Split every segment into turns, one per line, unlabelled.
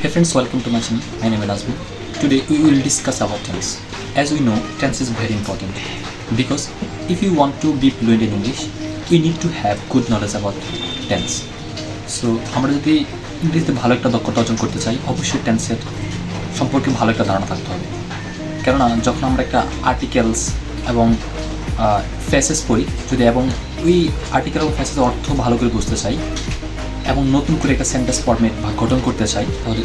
Hey friends, welcome to my channel. My name is Azmi. Today we will discuss about tense. As we know, tense is very important because if you want to be fluent in English, we need to have good knowledge about tense. So আমরা যদি ইংরেজিতে ভালো একটা দক্ষতা অর্জন করতে চাই অবশ্যই টেন্সের সম্পর্কে ভালো একটা ধারণা থাকতে হবে কেননা যখন আমরা একটা আর্টিকেলস এবং ফেসেস পড়ি যদি এবং ওই আর্টিকেল এবং ফেসেসের অর্থ ভালো করে বুঝতে চাই এবং নতুন করে একটা সেন্টেন্স ফর্মেট বা গঠন করতে চাই, তাহলে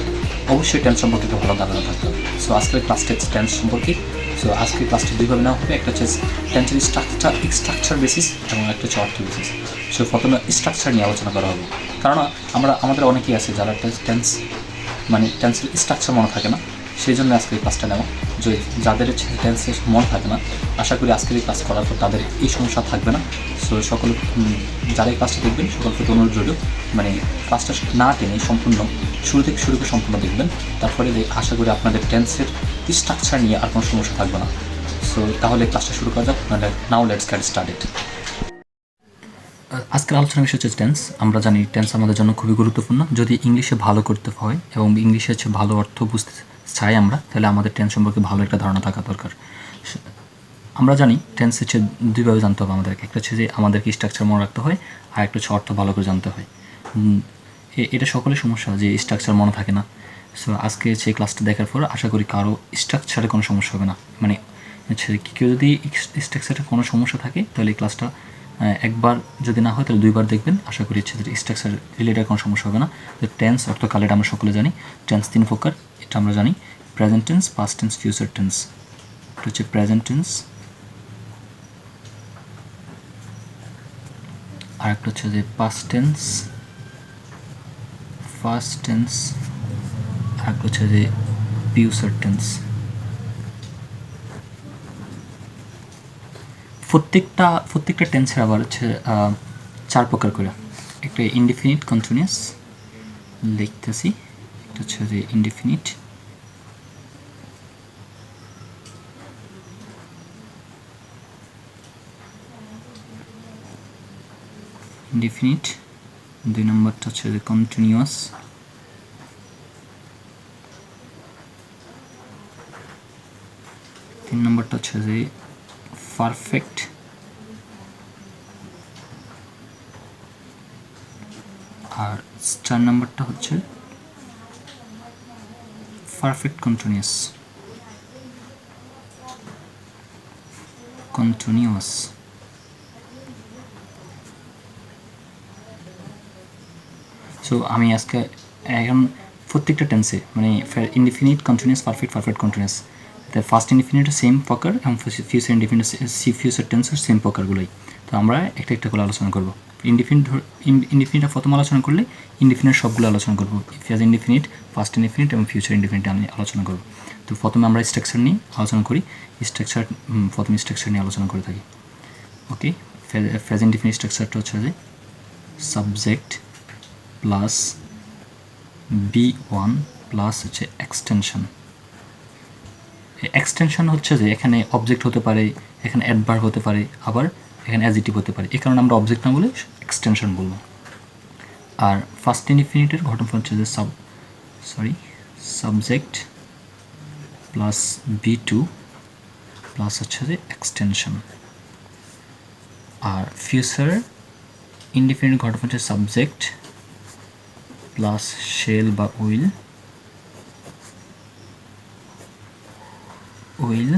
অবশ্যই টেন্স সম্পর্কে একটা ভালো ধারণা থাকতে হবে। সো আজকের ক্লাসটা হচ্ছে টেন্স সম্পর্কে সো আজকের ক্লাসটা দুইভাবে নেওয়া হবে, একটা হচ্ছে টেন্সের স্ট্রাকচার স্ট্রাকচার বেসিস এবং একটা হচ্ছে অর্থ বেসিস সো প্রথমে স্ট্রাকচার নিয়ে আলোচনা করা হবে। কারণ আমরা, আমাদের অনেকেই আছে যারা টেন্স মানে টেন্সের স্ট্রাকচার মনে থাকে না, সেই জন্য আজকে এই ক্লাসটা নেওয়া। যাদের টেন্সের মন থাকে না, আশা করি আজকের এই ক্লাস করার পর তাদের এই সমস্যা থাকবে না। সো সকল যারা এই ক্লাসটা দেখবেন সকল প্রতি অনুরোধ রইল মানে কাজটা না টেনে সম্পূর্ণ, শুরু থেকে শুরু করে সম্পূর্ণ দেখবেন। তারপরে আশা করি আপনাদের টেন্সের স্ট্রাকচার নিয়ে আর কোনো সমস্যা থাকবে না। সো তাহলে ক্লাসটা শুরু করা যাক নাও লেটস গেট স্টার্টেড আজকের আলোচনার বিষয় হচ্ছে টেন্স আমরা জানি টেন্স আমাদের জন্য খুবই গুরুত্বপূর্ণ। যদি ইংলিশে ভালো করতে হয় এবং ইংলিশে হচ্ছে ভালো অর্থ বুঝতে চাই আমরা, তাহলে আমাদের টেন্স সম্পর্কে ভালো একটা ধারণা থাকা দরকার। আমরা জানি টেন্স হচ্ছে দুইভাবে জানতে হবে আমাদেরকে, একটা হচ্ছে যে আমাদেরকে স্ট্রাকচার মনে রাখতে হয়, আর একটা হচ্ছে অর্থ ভালো করে জানতে হয়। এটা সকলের সমস্যা যে স্ট্রাকচার মনে থাকে না। সো আজকে হচ্ছে ক্লাসটা দেখার পর আশা করি কারও স্ট্রাকচারে কোনো সমস্যা হবে না। মানে হচ্ছে কেউ যদি স্ট্রাকচারে কোনো সমস্যা থাকে, তাহলে এই ক্লাসটা একবার যদি না হয়, তাহলে দুইবার দেখবেন। আশা করি হচ্ছে স্ট্রাকচার রিলেটেড কোনো সমস্যা হবে না। টেন্স অর্থকাল এটা আমরা সকলে জানি। টেন্স তিন প্রকার। এটা আমরা জানি present tense past tense future tense এটা হচ্ছে প্রেজেন্ট টেন্স আর একটা হচ্ছে যে পাস্ট টেন্স ফার্স্ট টেন্স আর একটা হচ্ছে যে ফিউচার টেন্স প্রত্যেকটা প্রত্যেকটা টেন্সের আবার হচ্ছে চার প্রকার করে। একটা ইনডিফিনিট কন্টিনিউস লিখতেছি। একটা হচ্ছে যে ইনডিফিনিট ইনডিফিনিট দুই নম্বরটা হচ্ছে যে কন্টিনিউয়াস তিন নম্বরটা হচ্ছে যে পারফেক্ট আর চার নম্বরটা হচ্ছে পারফেক্ট কন্টিনিউয়াস কন্টিনিউয়াস সো আমি আজকে এখন প্রত্যেকটা টেন্সে মানে indefinite continuous perfect perfect continuous first indefinite same প্রকার এবং ফিউচার ইনডিফিনিট সি ফিউচার টেন্সের সেম প্রকারগুলোই তো আমরা একটা একটা করে আলোচনা করব। ইনডিফিনিট ইনডিফিনিট প্রথম আলোচনা করলে ইনডিফিনিট সবগুলো আলোচনা করব। ফিয়াজ ইনডিফিনিট ফার্স্ট ইনডিফিনিট এবং ফিউচার ইনডিফিনিট আমি আলোচনা করব। তো প্রথমে আমরা স্ট্রাকচার নিয়ে আলোচনা করি। স্ট্রাকচার প্রথমে স্ট্রাকচার নিয়ে আলোচনা করে থাকি। ওকে প্রেজেন্ট ডিফিনিট স্ট্রাকচারটা হচ্ছে যে subject plus B one plus হচ্ছে এক্সটেনশন এক্সটেনশন হচ্ছে যে এখানে অবজেক্ট হতে পারে, এখানে অ্যাডভার হতে পারে, আবার এখানে অ্যাজিটিভ হতে পারে। এই কারণে আমরা অবজেক্ট না বলে এক্সটেনশন বলব। আর ফার্স্ট ইনডিফিনিটের ঘটনা হচ্ছে যে sub sorry subject plus B two plus হচ্ছে যে এক্সটেনশন আর ফিউচার ইনডিফিনিট ঘটনা হচ্ছে সাবজেক্ট প্লাস শেল বা will will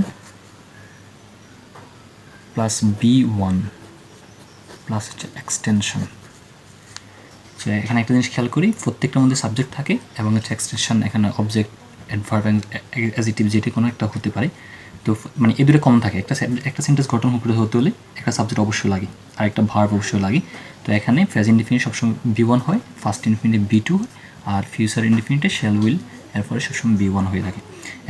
plus B one plus হচ্ছে এক্সটেনশন যে এখানে একটা জিনিস খেয়াল করি, প্রত্যেকটার মধ্যে সাবজেক্ট থাকে এবং হচ্ছে এক্সটেনশন এখানে অবজেক্ট অ্যাডভার্ব অ্যাজিটিভ যেটি কোনো একটা হতে পারে। তো মানে এই দুটো কমন থাকে। একটা একটা সেন্টেন্স গঠন করে হতে হলে একটা সাবজেক্ট অবশ্যই লাগে আর একটা ভার্ব অবশ্যই লাগে। তো এখানে ফ্রেজ ইনডিফিনিট সবসময় বি ওয়ান হয় ফার্স্ট ইনডিফিনিট বি টু আর ফিউচার ইনডিফিনিটে শেল উইল এরপরে সবসময় বি ওয়ান হয়ে থাকে।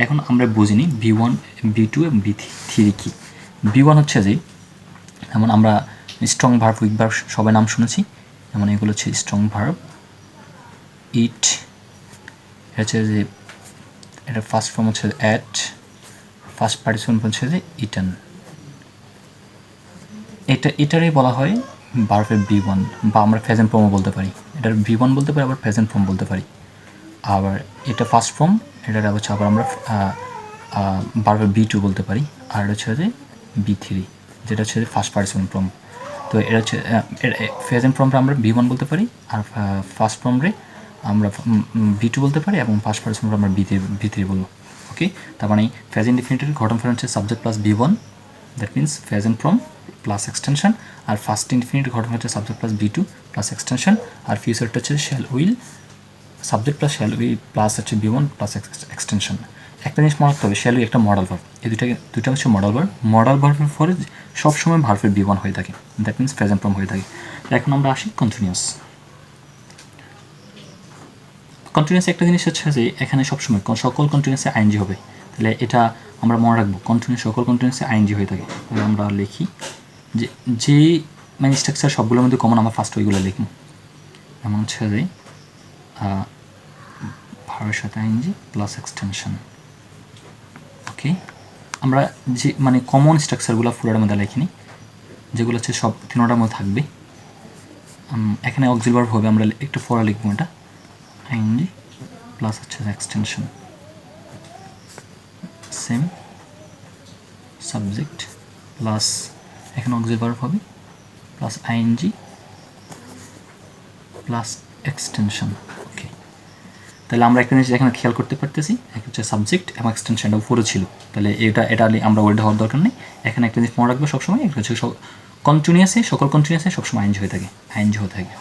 এখন আমরা বুঝিনি বি ওয়ান বি টু এবং বি থ্রি কী। বি ওয়ান হচ্ছে যে, যেমন আমরা স্ট্রং ভার্ভ উইক ভার্ব সবাই নাম শুনেছি, যেমন এগুলো হচ্ছে স্ট্রং ভার্ভ ইট হচ্ছে যে, এটা ফার্স্ট ফর্ম হচ্ছে অ্যাট ফার্স্ট পার্টিসিপেন্ট হচ্ছে যে ইটান এটা, এটারই বলা হয় ভার্বের বি ওয়ান বা আমরা ফ্যাজেন্ট ফর্মও বলতে পারি। এটার বি ওয়ান বলতে পারি, আবার ফ্যাজেন্ট ফর্ম বলতে পারি। আবার এটা ফার্স্ট ফর্ম এটা হচ্ছে আবার আমরা বারবার বি টু বলতে পারি। আর এটা হচ্ছে যে বি থ্রি যেটা হচ্ছে যে ফার্স্ট পার্সন ফর্ম তো এটা হচ্ছে ফেজেন্ট ফর্মটা আমরা বি ওয়ান বলতে পারি, আর ফার্স্ট ফর্মরে আমরা বি টু বলতে পারি, এবং ফার্স্ট পার্সন আমরা বি থ্রি বি থ্রি বলব। ওকে তার মানে ফেজ ইনডিফিনিটের ঘটন ফের হচ্ছে subject plus B one that means present form plus extension R first infinite ঘটনা হচ্ছে subject plus B two plus extension আর ফিউচারটা হচ্ছে shall will subject plus shall will plus হচ্ছে বি ওয়ান প্লাস এক্সটেনশন একটা জিনিস মনে রাখতে হবে শ্যাল একটা মডেল ভার্ব এই দুইটা দুইটা হচ্ছে মডেল ভার্ব মডেল ভার্বের পরে সবসময় ভার্বের বি ওয়ান হয়ে থাকে। দ্যাট মিনস প্রেজেন্ট ফর্ম হয়ে থাকে। এখন আমরা আসি কন্টিনিউস কন্টিনিউস একটা জিনিস হচ্ছে যে, এখানে সবসময় সকল কন্টিনিউসে আইনজি হবে। তাহলে এটা আমরা মনে রাখব কন্টিনিউস সকল কন্টিনিউসে আইনজি হয়ে থাকে। তাহলে আমরা লিখি যে যে মানে স্ট্রাকচার সবগুলোর মধ্যে কমন আমরা ফার্স্ট ওইগুলো লিখব। এমন হচ্ছে যে ভাবের সাথে আইনজি প্লাস এক্সটেনশন ওকে আমরা যে মানে কমন স্ট্রাকচারগুলো ফুলের মধ্যে লিখিনি, যেগুলো হচ্ছে সব তিনোটার মধ্যে থাকবে। এখানে অক্সিলবার হবে, আমরা একটু পরে লিখব এটা। আইনজি প্লাস হচ্ছে এক্সটেনশন সেম সাবজেক্ট প্লাস এখানে অক্সিলবার হবে plus ING plus extension okay তাহলে আমরা একটা জিনিস এখানে খেয়াল করতে পারতেছি, এক হচ্ছে সাবজেক্ট এবং এক্সটেনশনটা উপরে ছিল। তাহলে এটা এটা আমরা ওয়েট হওয়ার দরকার নেই। এখানে একটা জিনিস মনে রাখব সবসময় একটা হচ্ছে কন্টিনিউসে সকল কন্টিনিউসে সবসময় আইনজি হয়ে থাকে আইনজি হয়ে থাকে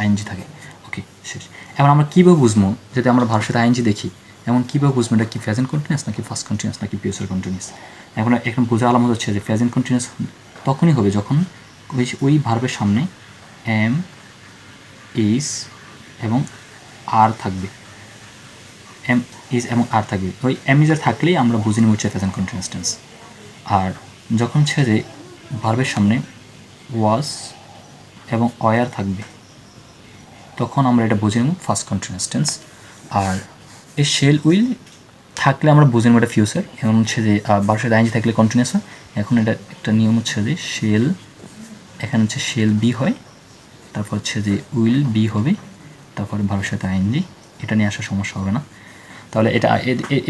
আইনজি থাকে ওকে শেষ। এবার আমরা কীভাবে বুঝব, যদি আমরা ভারতের সাথে আইনজি দেখি, এমন কীভাবে বুঝব এটা কি ফ্যাজেন্ট কন্টিনিউস নাকি ফার্স্ট কন্টিনিউস নাকি পিউসার কন্টিনিউস এখন এখন বোঝা আলামত হচ্ছে যে ফ্যাজেন্ট কন্টিনিউস তখনই হবে যখন ওই ওই ভার্বের সামনে এম ইস এবং আর থাকবে। এম ইজ এবং আর থাকবে। ওই এম ইজ আর থাকলেই আমরা বুঝে নিব হচ্ছে প্রেজেন্ট কন্টিনিউয়াস আর যখন ছেড়ে ভার্বের সামনে ওয়াজ এবং অয়ার থাকবে, তখন আমরা এটা বুঝে নেব ফার্স্ট কন্টিনিউয়াস আর এই শেল উইল থাকলে আমরা বুঝে নেব এটা ফিউচার এবং হচ্ছে যে বারোশো আইনজি থাকলে কন্টিনিউস হয়। এখন এটা একটা নিয়ম হচ্ছে যে শেল এখানে হচ্ছে শেল বি হয়, তারপর হচ্ছে যে উইল বি হবে, তারপর ভাবের সাথে আইনজি এটা নিয়ে আসার সমস্যা হবে না। তাহলে এটা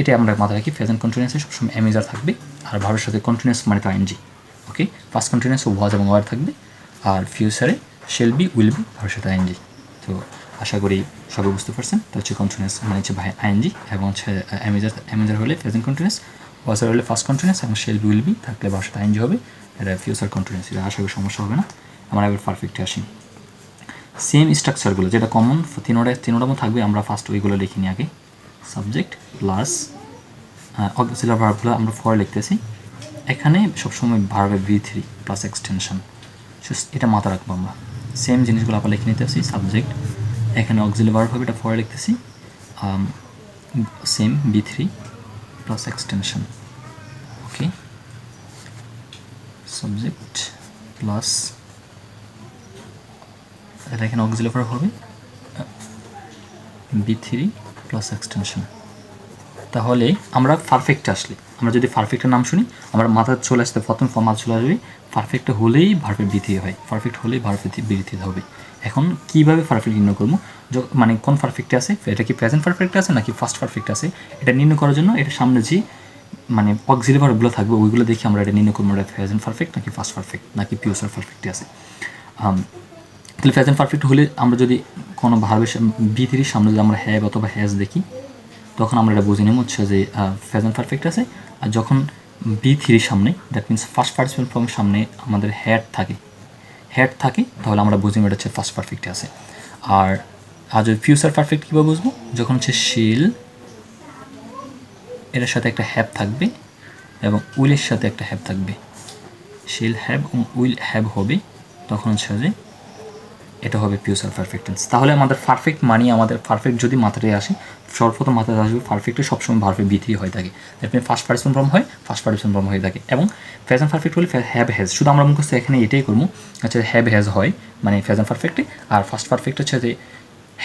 এটা আমরা মাথায় রাখি ফেজেন্ট কন্টিনিউসে সবসময় অ্যামেজার থাকবে, আর ভাবের সাথে কন্টিনিউস মানে তো ING okay first continuous was এবং ওয়ার থাকবে, আর ফিউচারে শেল বি উইল বি ভাবের সাথে আইনজি তো আশা করি সবাই বুঝতে পারছেন। তো হচ্ছে কন্টিনিউস মানে হচ্ছে ভাই আইনজি এবং হচ্ছে অ্যামেজার অ্যামেজার হলে প্রেজেন্ট কন্টিনিউস ওয়াজার হলে ফার্স্ট কন্টিনিউস এবং শেল উইল বি থাকলে সাথে আইনজি হবে। এটা ফিউচার কন্টিনিউস এটা আশা করি সমস্যা হবে না। আমরা এবার পারফেক্টে আসি। সেম স্ট্রাকচারগুলো যেটা কমন তিনোটা, তিনোটার মধ্যে থাকবে, আমরা ফার্স্ট ওইগুলো লিখি নি আগে। সাবজেক্ট প্লাস অক্সিলার ভার্বগুলো আমরা ফর লিখতেছি। এখানে সবসময় ভার্বে বি থ্রি প্লাস এক্সটেনশন এটা মাথা রাখব আমরা। সেম জিনিসগুলো আবার লিখে নিতেছি সাবজেক্ট এখানে অক্সিলার ভার্ব হবে, এটা ফর লিখতেছি। Same B three plus extension okay subject plus এটা এখানে অক্সিলেফার হবে। বি থ্রি প্লাস এক্সটেনশন তাহলে আমরা পারফেক্ট আসলে। আমরা যদি পারফেক্টের নাম শুনি, আমার মাথা চলে আসতে প্রথম মাথা চলে আসবে পারফেক্ট হলেই ভার্ফের বৃদ্ধি হয়। পারফেক্ট হলেই ভার্ফের বৃদ্ধি হবে। এখন কীভাবে পারফেক্ট নির্ণয় করব? মানে কোন পারফেক্টে আছে? এটা কি প্রেজেন্ট পারফেক্ট আছে নাকি ফার্স্ট পারফেক্ট আছে? এটা নির্ণয় করার জন্য এটা সামনে যে মানে অক্সিলিভারগুলো থাকবে, ওইগুলো দেখে আমরা এটা নির্ণয় করব, এটা প্রেজেন্ট পারফেক্ট নাকি ফার্স্ট পারফেক্ট নাকি পিউসার পারফেক্টে আছে। তাহলে প্রেজেন্ট পারফেক্ট হলে আমরা যদি কোনো ভার্বের বি থ্রির সামনে যদি আমরা হ্যাভ অথবা হ্যাজ দেখি তখন আমরা এটা বুঝে নেব হচ্ছে যে প্রেজেন্ট পারফেক্ট আছে। আর যখন বি থ্রির সামনে দ্যাট মিনস ফার্স্ট পার্টিসিপেন্ট ফর্মের সামনে আমাদের হ্যাড থাকে। হ্যাড থাকে, তাহলে আমরা বুঝি এটা হচ্ছে ফার্স্ট পারফেক্টে আছে। আর আর যদি ফিউচার পারফেক্ট কীভাবে বুঝব? যখন হচ্ছে শিল এটার সাথে একটা হ্যাব থাকবে এবং উইলের সাথে একটা হ্যাব থাকবে। শিল হ্যাব এবং উইল হ্যাব হবে, তখন হচ্ছে যে এটা হবে পিউসার পারফেক্ট টেন্স তাহলে আমাদের পারফেক্ট মানি আমাদের পারফেক্ট যদি মাথায় আসে, সর্বপ্রথম মাথায় আসবে পারফেক্টে সবসময় ভার্ফের বি হয়ে থাকে। মিন ফার্স্ট পার্সন ফর্ম হয় ফার্স্ট পার্সন ফর্ম হয়ে থাকে। এবং ফ্যাজন পারফেক্ট হলে হ্যাভ হ্যাজ শুধু আমরা মুখস্থ এখানে এটাই করব আচ্ছা হ্যাভ হ্যাজ হয় মানে ফ্যাজন পারফেক্টে আর ফার্স্ট পারফেক্ট হচ্ছে যে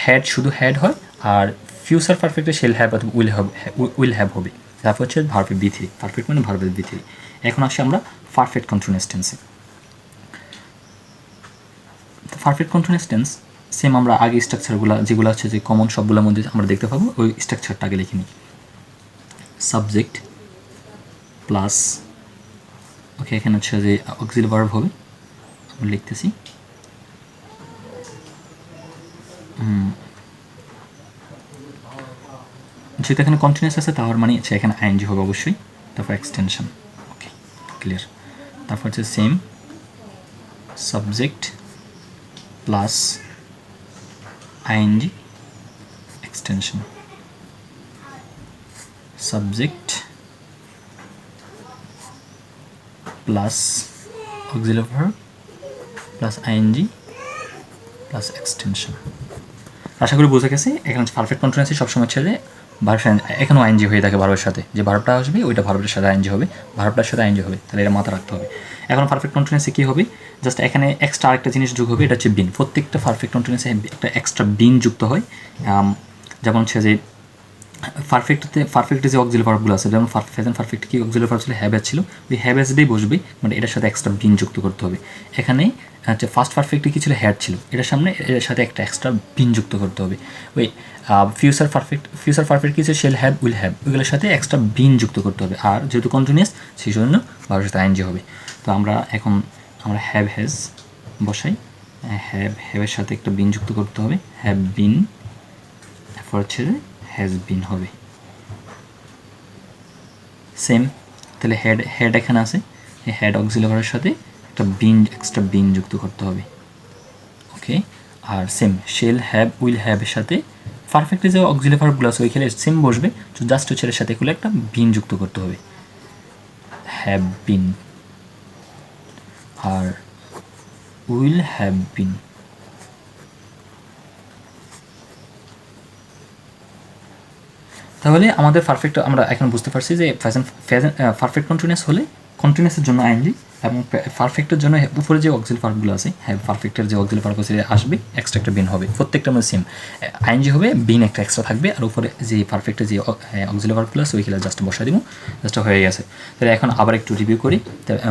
হ্যাড শুধু হ্যাড হয়, আর ফিউচার পারফেক্টে শেল হ্যাভ অথবা উইল হ্যাভ উইল হ্যাভ হবে। তারপর হচ্ছে ভার্ফের বি থ্রি পারফেক্ট মানে ভার্ফের বি থ্রি এখন আসি আমরা পারফেক্ট কন্টিনিউয়াস টেন্সে পারফেক্ট কন্টিনিউয়াস টেন্স সেম আমরা আগে স্ট্রাকচারগুলো যেগুলো আছে যে কমন সবগুলোর মধ্যে আমরা দেখতে পাবো, ওই স্ট্রাকচারটা আগে লিখে নিই। সাবজেক্ট প্লাস ওকে এখানে হচ্ছে যে অক্সিল ভার্ব হবে, আমরা লিখতেছি। যেহেতু এখানে কন্টিনিউস আছে তাহলে মানে হচ্ছে এখানে আইএনজি হবে অবশ্যই, তারপর এক্সটেনশন ওকে ক্লিয়ার তারপর হচ্ছে same subject plus ING extension subject plus auxiliary verb plus ING plus extension আশা করি বোঝা গেছে। এখানে পারফেক্ট কন্টিনিউসি সবসময় হচ্ছে যে ভার্ব এখানেও আইনজি হয়ে থাকে ভার্বের সাথে। যে ভার্বটা আসবে, ওইটা ভার্বের সাথে আইনজি হবে। ভার্বটার সাথে আইনজি হবে। তাহলে এটা মাথা রাখতে হবে। এখন পারফেক্ট কন্টিনিউসে কী হবে? জাস্ট এখানে এক্সট্রা আরেকটা জিনিস যোগ হবে, এটা হচ্ছে বিন প্রত্যেকটা পারফেক্ট কন্টিনিউসে একটা এক্সট্রা বিন যুক্ত হয়। যেমন হচ্ছে যে পারফেক্টতে পারফেক্টে যে অক্সিল ভার্বগুলো আছে, যেমন ফেজেন্ট পারফেক্ট কি অক্সিল ভার্ব ছিল? হ্যাভ ছিল। ওই হ্যাভ দিয়ে বসবে মানে এটার সাথে এক্সট্রা বিন যুক্ত করতে হবে। এখানে হচ্ছে ফার্স্ট পারফেক্টে কি ছিল? হ্যাড ছিল। এটার সামনে, এর সাথে একটা এক্সট্রা বিন যুক্ত করতে হবে। ওই ফিউচার পারফেক্ট ফিউচার পারফেক্ট কি ছিল? শেল হ্যাভ উইল হ্যাভ ওইগুলোর সাথে এক্সট্রা বিন যুক্ত করতে হবে। আর যেহেতু কন্টিনিউস সেই জন্য ভার্বের সাথে আইনজি হবে। তো আমরা এখন, আমরা হ্যাভ হ্যাজ বসাই। হ্যাভ হ্যাভের সাথে একটা বিন যুক্ত করতে হবে। হ্যাভ বিন তারপর হচ্ছে হ্যাজ বিন হবে। সেম তাহলে হেড হেড এখানে আছে। এই হেড অক্সিলারের সাথে একটা বিন এক্সট্রা বিন যুক্ত করতে হবে। ওকে আর সেম শেল হ্যাভ উইল হ্যাভের সাথে পারফেক্টলি যে অক্সিলাভারগুলো আছে ওই খেলে সেম বসবে তো জাস্ট হচ্ছে সাথে খুলে একটা বিন যুক্ত করতে হবে। হ্যাভ বিন আর উইল হ্যাভ বিন তাহলে আমাদের পারফেক্ট আমরা এখন বুঝতে পারছি যে ফ্যাশন পারফেক্ট কন্টিনিউস হলে কন্টিনিউসের জন্য আইনজি এবং পারফেক্টের জন্য উপরে যে অক্সিল পার্কগুলো আছে হ্যাঁ পারফেক্টের যে অক্সিল পার্ক আছে আসবে এক্সট্রা একটা বিন হবে। প্রত্যেকটা মধ্যে সেম আইনজি হবে বিন একটা এক্সট্রা থাকবে, আর উপরে যে পারফেক্টের যে অক্সিল পার্কগুলো আছে, ওইগুলো জাস্ট বসা দিব জাস্ট হয়ে গেছে। তাহলে এখন আবার একটু রিভিউ করি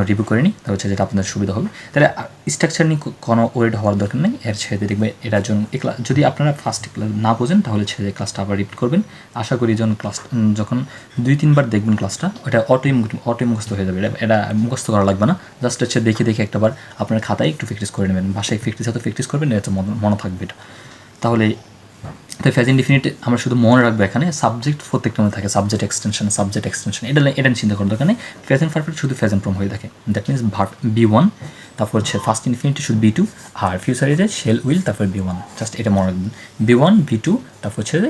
রিভিউ করে নিই, তাহলে হচ্ছে যেটা আপনাদের সুবিধা হবে। তাহলে স্ট্রাকচার নিয়ে কোনো ওয়েড হওয়ার দরকার নেই, এর ছেড়ে দেখবে এটার জন্য যদি আপনারা ফার্স্ট না বোঝেন, তাহলে ছেড়ে ক্লাসটা আবার রিপিট করবেন। আশা করি যখন ক্লাস যখন দুই তিনবার দেখবেন ক্লাসটা ওটা অটোই অটোই মুখস্থ হয়ে যাবে। এটা এটা মুখস্থ করা লাগবে না। জাস্ট হচ্ছে দেখে দেখে একটাবার আপনার খাতায় একটু প্র্যাকটিস করে নেবেন। বাসায় প্র্যাকটিস হয়তো প্র্যাকটিস করবেন এটা মনে মনে থাকবে এটা। তাহলে তাই ফ্যাজ ইনডিফিনিট আমরা শুধু মনে রাখব এখানে সাবজেক্ট প্রত্যেকটা মধ্যে থাকে সাবজেক্ট এক্সটেনশন সাবজেক্ট এক্সটেনশন এটা এটা চিন্তা করার দরকার নেই। ফ্যাজ পারফেক্ট শুধু ফ্যাজ প্রম হয়ে থাকে। That means verb B one তারপর হচ্ছে ফার্স্ট ইনফিনিটি শুধু বি টু আর ফিউচারে যে শেল উইল তারপর বি ওয়ান জাস্ট এটা মনে রাখবেন। বি ওয়ান বি টু তারপর হচ্ছে যে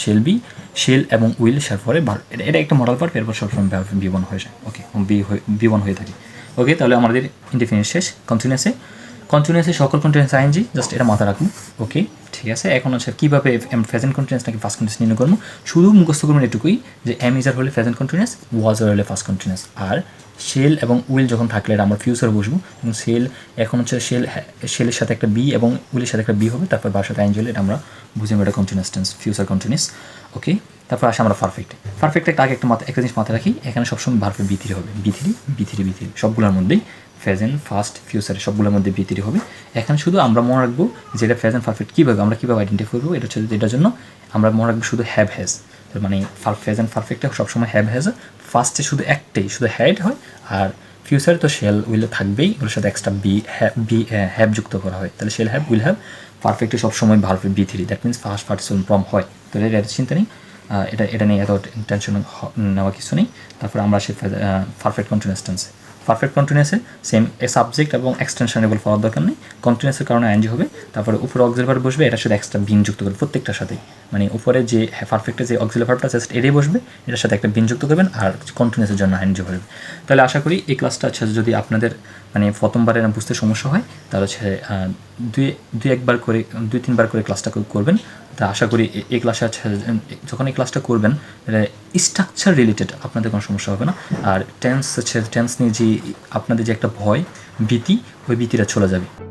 শেল বি শেল এবং উইল সার পরে এটা এটা একটা মডেল পার্ট এরপর সবসময় বি ওয়ান হয়ে যায়। ওকে বি বি ওয়ান হয়ে থাকে। ওকে তাহলে আমাদের ইনডিফিনিট শেষ। কন্টিনিউসে কন্টিনিউসে সকল কন্টিনিউস আইনজি জাস্ট এটা মাথা রাখুন। ওকে ঠিক আছে? এখন হচ্ছে কীভাবে ফ্যাজন কন্টিনিউস নাকি ফার্স্ট কন্টিনিউস নির্ণয় করব? শুধু মুখস্থ করবেন এটুকুই যে এম ইজার হলে ফ্যাজন কন্টিনিউস ওয়াজ হলে ফার্স্ট কন্টিনিউস আর শেল এবং উইল যখন থাকলে এটা আমরা ফিউচার বসবো। এবং সেল এখন হচ্ছে সেল শেলের সাথে একটা বি এবং উইলের সাথে একটা বি হবে। তারপর আইনজি হলে এটা আমরা বুঝে নেব এটা continuous tense future continuous okay? তারপর আসে আমরা পারফেক্ট পারফেক্ট আগে একটা মাথা একটা জিনিস মাথায় রাখি, এখানে সবসময় ভার্ফে বি হবে। বি থ্রি বি সবগুলোর মধ্যেই ফ্যাজেন ফার্স্ট ফিউচারে সবগুলোর মধ্যে বি হবে। এখানে শুধু আমরা মনে রাখব যে এটা ফ্যাজেন পারফেক্ট কীভাবে, আমরা কীভাবে আইডেন্টিফাই করব, এটা হচ্ছে এটার জন্য আমরা মনে রাখব শুধু হ্যাভ হ্যাজ মানে ফ্যাজেন পারফেক্টে সবসময় হ্যাভ হ্যাজ ফার্স্টে শুধু একটাই, শুধু হ্যাড হয়, আর ফিউচারে তো শেল উইল থাকবেই। ওর সাথে extra B have B have যুক্ত করা হয়। তাহলে শেল হ্যাভ উইল হ্যাভ পারফেক্টে সবসময় ভার্ফে B three that means first participant form হয়। তো এটা চিন্তা নেই। এটা এটা নিয়ে এত টেনশন নেওয়া কিছু নেই। তারপরে আমরা সে পারফেক্ট কন্টিনিউস টেন্সে পারফেক্ট কন্টিনিউসে সেম সাবজেক্ট এবং এক্সটেনশনেবল ফলার দরকার নেই। কন্টিনিউসের কারণে আইনজি হবে। তারপরে উপরে অক্সিলার বসবে, এটার সাথে এক্সট্রা বিন যুক্ত করবে প্রত্যেকটার সাথে মানে উপরে যে পারফেক্টে যে অক্সিলারটা জাস্ট এটাই বসবে, এটার সাথে একটা বিন যুক্ত করবেন আর কন্টিনিউসের জন্য আইনজি হবে তাহলে আশা করি এই ক্লাসটা হচ্ছে যদি আপনাদের মানে প্রথমবারে না বুঝতে সমস্যা হয়, তাহলে হচ্ছে দুই দুই একবার করে, দুই, তিনবার করে ক্লাসটা করবেন। তা আশা করি এই ক্লাসে যখন এই ক্লাসটা করবেন স্ট্রাকচার রিলেটেড আপনাদের কোনো সমস্যা হবে না। আর টেন্স হচ্ছে টেন্স নিয়ে যে আপনাদের যে একটা ভয়, ভীতি, ওই ভীতিটা চলে যাবে।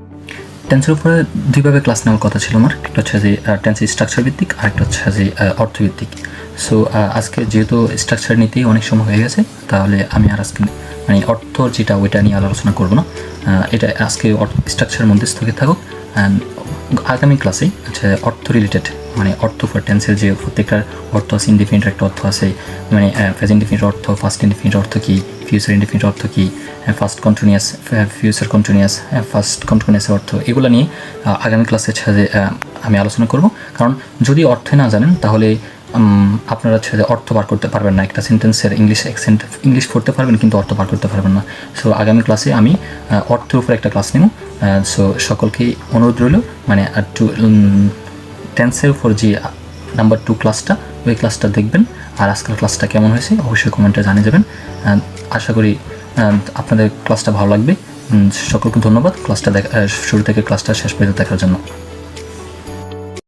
টেন্সের উপরে দুইভাবে ক্লাস নেওয়ার কথা ছিল আমার। একটা হচ্ছে যে টেন্সের স্ট্রাকচার ভিত্তিক, আর একটা হচ্ছে যে অর্থভিত্তিক। সো আজকে যেহেতু স্ট্রাকচার নিতেই অনেক সময় হয়ে গেছে, তাহলে আমি আর আজকে মানে অর্থ যেটা, ওইটা নিয়ে আলোচনা করব না। এটা আজকে অর্থ স্ট্রাকচারের মধ্যে স্থগিত থাকুক।
আগামী ক্লাসে হচ্ছে অর্থ রিলেটেড মানে অর্থ ফর টেন্সের যে প্রত্যেকটার অর্থ আছে ইনডিফিনিট একটা অর্থ আছে মানে প্রেজেন্ট ইনডিফিনিট অর্থ ফার্স্ট ইনডিফিনিট অর্থ কী ফিউচার ইনডিফিনিট অর্থ কী first continuous future continuous first কন্টিনিউয়াসের অর্থ এগুলো নিয়ে আগামী ক্লাসে হচ্ছে যে, আহ, আমি আলোচনা করব। কারণ যদি অর্থে না জানেন তাহলে আপনারা হচ্ছে অর্থ বার করতে পারবেন না। একটা সেন্টেন্সের ইংলিশ অ্যাকসেন্ট ইংলিশ পড়তে পারবেন কিন্তু অর্থ বার করতে পারবেন না। সো আগামী ক্লাসে আমি অর্থের উপর একটা ক্লাস নেব। সো সকলকে অনুরোধ রইল মানে আর টু টেন্সের উপর যে নাম্বার টু ক্লাসটা, ওই ক্লাসটা দেখবেন। আর আজকের ক্লাসটা কেমন হয়েছে, অবশ্যই কমেন্টে জানিয়ে যাবেন। আশা করি আপনাদের ক্লাসটা ভালো লাগবে। সকলকে ধন্যবাদ। ক্লাসটা দেখা শুরু থেকে ক্লাসটা শেষ পর্যন্ত দেখার জন্য।